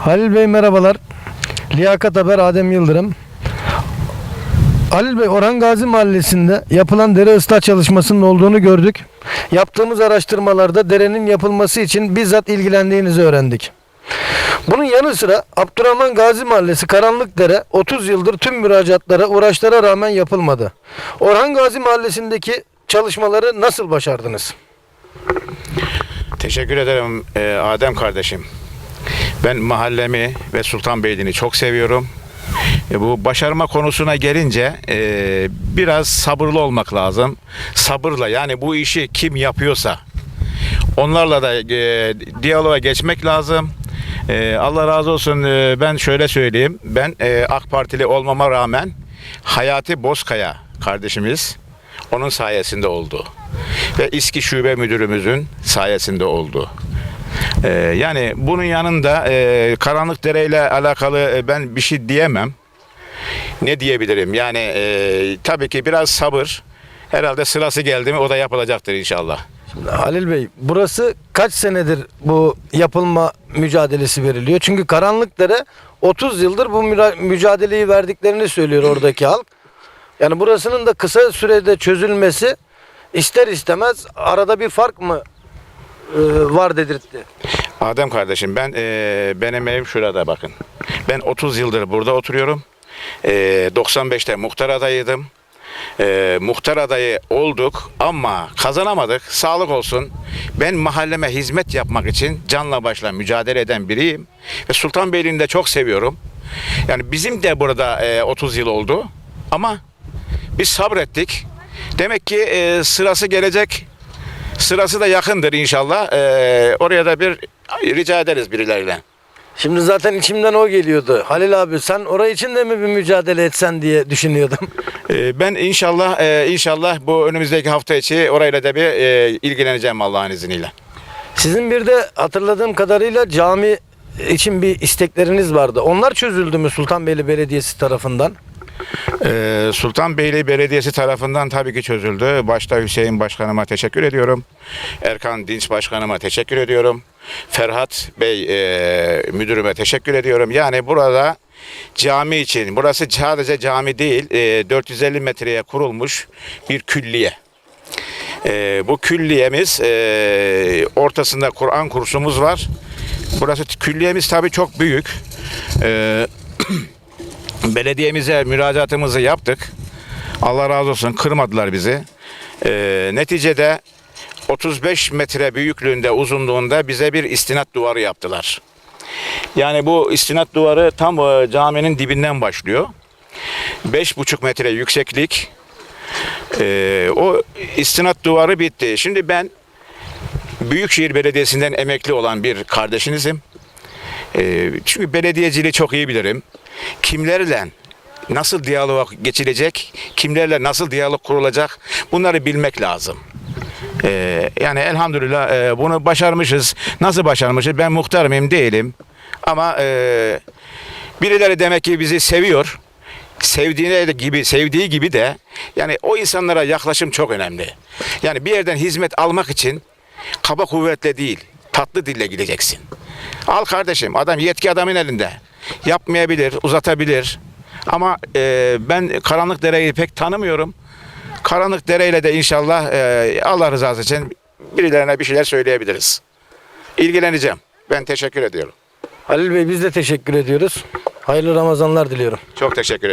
Halil Bey merhabalar. Liyakat Haber Adem Yıldırım. Halil Bey Orhan Gazi Mahallesi'nde yapılan dere ıslah çalışmasının olduğunu gördük. Yaptığımız araştırmalarda derenin yapılması için bizzat ilgilendiğinizi öğrendik. Bunun yanı sıra Abdurrahman Gazi Mahallesi Karanlıkdere 30 yıldır tüm müracaatlara, uğraşlara rağmen yapılmadı. Orhan Gazi Mahallesi'ndeki çalışmaları nasıl başardınız? Teşekkür ederim e, Adem kardeşim. Ben mahallemi ve Sultanbeyli'ni çok seviyorum. E, bu başarma konusuna gelince e, biraz sabırlı olmak lazım. Sabırla yani bu işi kim yapıyorsa onlarla da e, diyaloğa geçmek lazım. E, Allah razı olsun e, ben şöyle söyleyeyim. Ben e, AK Partili olmama rağmen Hayati Bozkaya kardeşimiz onun sayesinde oldu. Ve İSKİ Şube Müdürümüzün sayesinde oldu. Ee, yani bunun yanında e, Karanlıkdere ile alakalı e, ben bir şey diyemem. Ne diyebilirim? Yani e, tabii ki biraz sabır. Herhalde sırası geldi mi o da yapılacaktır inşallah. Halil Bey burası kaç senedir bu yapılma mücadelesi veriliyor? Çünkü Karanlıkdere 30 yıldır bu mücadeleyi verdiklerini söylüyor oradaki halk. Yani burasının da kısa sürede çözülmesi ister istemez arada bir fark mı var dedirtti. Adem kardeşim ben e, benim evim şurada bakın. Ben 30 yıldır burada oturuyorum. E, 95'te muhtar adayıydım. E, muhtar adayı olduk ama kazanamadık. Sağlık olsun. Ben mahalleme hizmet yapmak için canla başla mücadele eden biriyim. Ve Sultanbeyli'ni de çok seviyorum. Yani bizim de burada e, 30 yıl oldu. Ama biz sabrettik. Demek ki e, sırası gelecek. Sırası da yakındır inşallah. E, oraya da bir rica ederiz birileriyle. Şimdi zaten içimden o geliyordu. Halil abi sen orayı için de mi bir mücadele etsen diye düşünüyordum. E, ben inşallah e, inşallah bu önümüzdeki hafta içi orayla da bir e, ilgileneceğim Allah'ın izniyle. Sizin bir de hatırladığım kadarıyla cami için bir istekleriniz vardı. Onlar çözüldü mü Sultanbeyli Belediyesi tarafından? Ee, Sultanbeyli Belediyesi tarafından tabii ki çözüldü. Başta Hüseyin Başkanıma teşekkür ediyorum. Erkan Dinç Başkanıma teşekkür ediyorum. Ferhat Bey e, müdürüme teşekkür ediyorum. Yani burada cami için, burası sadece cami değil, e, 450 metreye kurulmuş bir külliye. E, bu külliyemiz e, ortasında Kur'an kursumuz var. Burası külliyemiz tabii çok büyük. E, belediyemize müracaatımızı yaptık. Allah razı olsun kırmadılar bizi. Ee, neticede 35 metre büyüklüğünde uzunluğunda bize bir istinat duvarı yaptılar. Yani bu istinat duvarı tam e, caminin dibinden başlıyor. 5,5 metre yükseklik. Ee, o istinat duvarı bitti. Şimdi ben Büyükşehir Belediyesi'nden emekli olan bir kardeşinizim. Ee, çünkü belediyeciliği çok iyi bilirim. Kimlerle nasıl diyalog geçilecek, kimlerle nasıl diyalog kurulacak bunları bilmek lazım. Ee, yani elhamdülillah e, bunu başarmışız. Nasıl başarmışız? Ben muhtar mıyım? Değilim. Ama e, birileri demek ki bizi seviyor. Sevdiğine de gibi sevdiği gibi de yani o insanlara yaklaşım çok önemli. Yani bir yerden hizmet almak için kaba kuvvetle değil, tatlı dille gideceksin. Al kardeşim adam yetki adamın elinde. Yapmayabilir, uzatabilir. Ama e, ben Karanlık Dere'yi pek tanımıyorum. Karanlık Dere'yle de inşallah e, Allah rızası için birilerine bir şeyler söyleyebiliriz. İlgileneceğim. Ben teşekkür ediyorum. Halil Bey biz de teşekkür ediyoruz. Hayırlı Ramazanlar diliyorum. Çok teşekkür